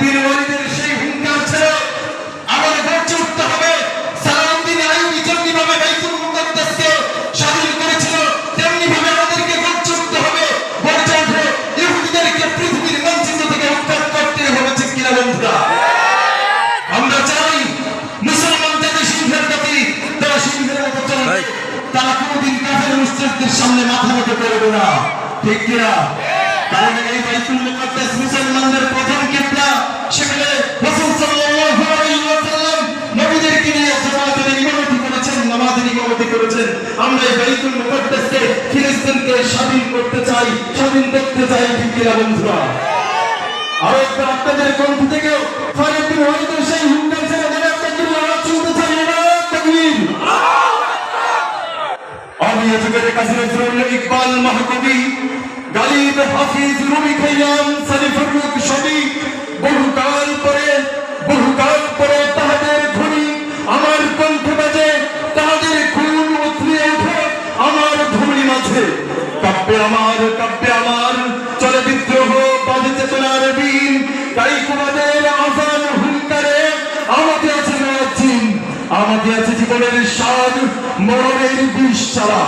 বিন ওয়ালিদের সেই হুঙ্কার ছিল আমার গর্জে উঠতে হবে। সালাউদ্দিন আইয়ুবী যেমনিভাবে বাইতুল মুকাদ্দাসকে স্বাধীন করেছিল তেমনি ভাবে আমাদেরকে গর্জে উঠতে হবে। গর্জে উঠে ইহুদিদেরকে পৃথিবীর মানচিত্র থেকে উৎখাত করতে হবে ঠিক কিনা বন্ধুরা? আমরা চাই মুসলমান যাতে সিংহের প্রতি তারা সিংহের মতো চলবে তারা কোনোদিন কাফের মুসলিমদের সামনে মাথা মতো করবে না ঠিক কিনা? কারণ এই বাইতুল মুকাদ্দাস ইমামতি করেছেন। আমরা এই বাইতুল মুকাদ্দাসকে ফিলিস্তিনকে স্বাধীন করতে চাই, স্বাধীন করতে চাই, ঠিক বন্ধুরা? আর একবার আপনাদের কণ্ঠ থেকে ফারুকুল ওয়ালিদের সেই হুঙ্কার ছেড়ে দেবে আপনাদের আওয়াজ শুনতে চাই না তাকবীর। আমি যুগের কাছে নজরুল ইকবাল মাহকবি গালিব হাফিজ রুমি কাব্যে আমার কাব্যে আমার চলে বিদ্রোহ বাজে চেতনার বীর তাই তোমাদের আজান হুঙ্কারে আমাকে আছে নয়াজিন আমাকে আছে জীবনের স্বাদ, মরণের বিষ ছাড়া